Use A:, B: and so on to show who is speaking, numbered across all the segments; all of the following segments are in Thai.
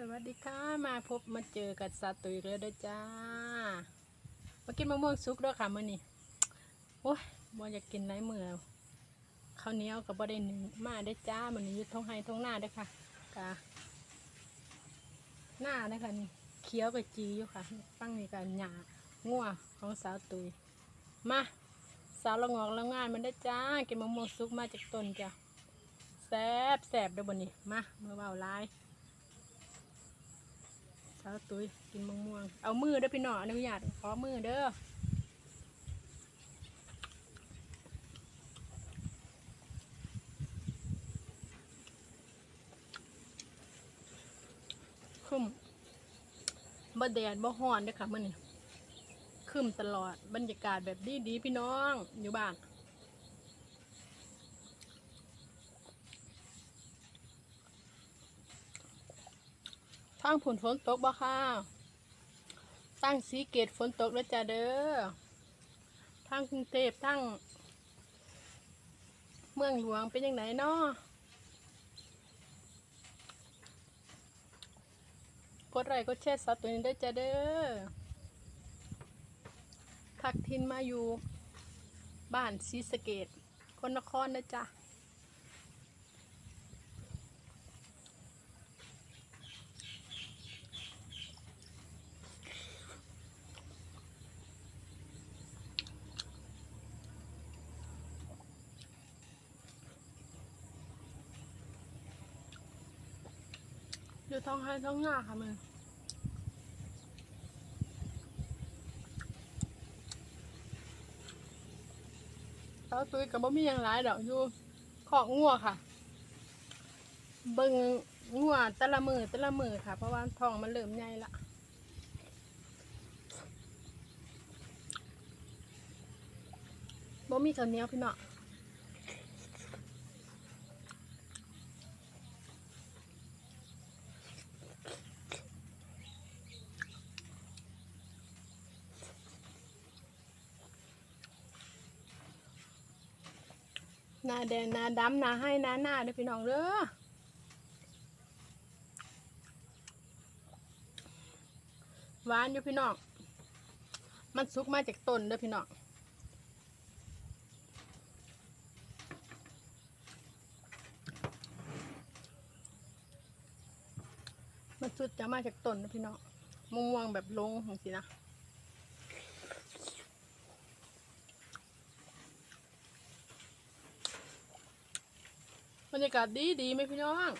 A: สวัสดีค่ะ มาพบมาเจอกับสาตุยเรือเด้จ้า มากินมะม่วงสุกด้วยค่ะมื้อนี้โอ้ยบ่อยากกินไหนมือข้าวเหนียวกับบ่ได้หนึ่งมาได้จ้ามื้อนี้ยู่ท้องไห้ท้องหน้าเด้ค่ะกะหน้าเด้อค่ะนี่เขียวกับจีอยู่ค่ะฟังนี่กันหญ้างัวของสาวตุย มาสาวละงอกละงายมันได้จ้า กินมะม่วงสุกมาจากต้นจ้ะแซบแซบเด้อบ่นี้มาเมื่อเบาหลาย สาวตุ้ยกินมะม่วง เอามือเด้อพี่น้องอนุญาตขอมือเด้อคึมบ่แดดบ่ฮ้อนเด้อค่ะมื้อนี้คึมตลอดบรรยากาศแบบดีดีๆพี่น้องอยู่บ้าน ทางผุนฝนตกบ่ค่ะตั้งสีเกตฝนตกแล้วจ้าเด้อทางกรุงเทพทางเมืองหลวงเป็นยังไงเนาะกดไลค์กดแชร์สับตัวนี้ได้จ้าเด้อทักทินมาอยู่บ้านศรีสเกดคนนครนะจ้ะ อยู่ท้องให้ท้องหน้าค่ะมึงเต้าตุ้ยกับบ่มีหยังหลายดอกอยู่ขอกงัวค่ะ เบิ่งงัวต่ละมือต่ละมือค่ะ เพราะว่าท้องมันเริ่มใหญ่ละบ่มีข้าวเหนียวพี่เนาะ นาแดงนาดำนาให้นาหน้าเด้อพี่น้องเด้อหวานอยู่พี่น้อง มันสุกมาจากต้นเด้อพี่น้องมันสุดจะมาจากต้นเด้อพี่น้องม่วงแบบลงของสินะ รรยากาศดีดีไหมพี่น้อง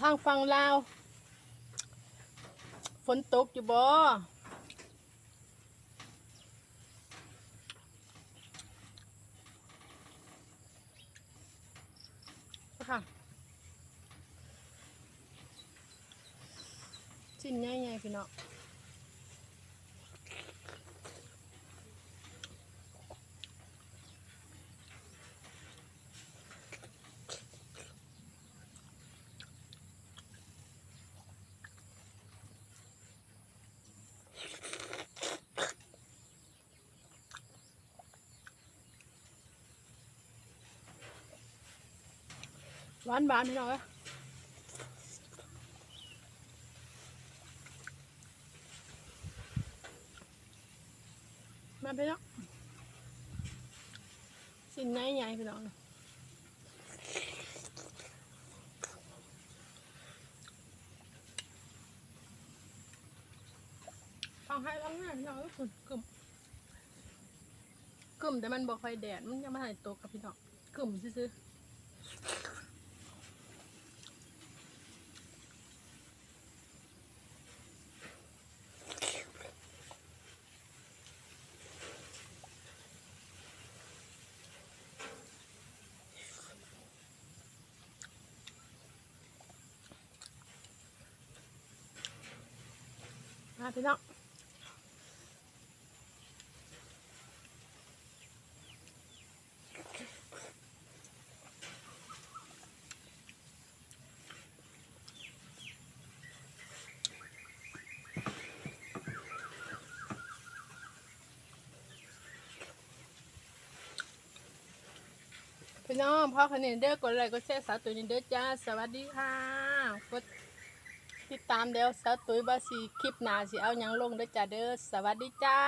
A: ทางฝั่งลาว ฝนตกอยู่บ่ค่ะ ชิ้นใหญ่ๆพี่น้องหวานหวานพี่น้องเอ้ มาไปแล้วสิ่งไหนใหญ่พี่น้องเอาให้ล้างหน้าพี่น้องก็คือกึ่มกึ่มแต่มันบอกไฟแดดมันยังไม่ถ่ายตกกับพี่น้องกึ่มซื้อะพี่น้องพี่น้องพ่อคะแนนเด้อกดไลค์กดแชร์สาวตัวนี้เด้อจ้า สวัสดีค่ะกด ติดตามเดี๋ยวสาวตุ๋ยบาสีคลิปหนาสิเอายังลงด้วยจ้าเด้อสวัสดีจ้า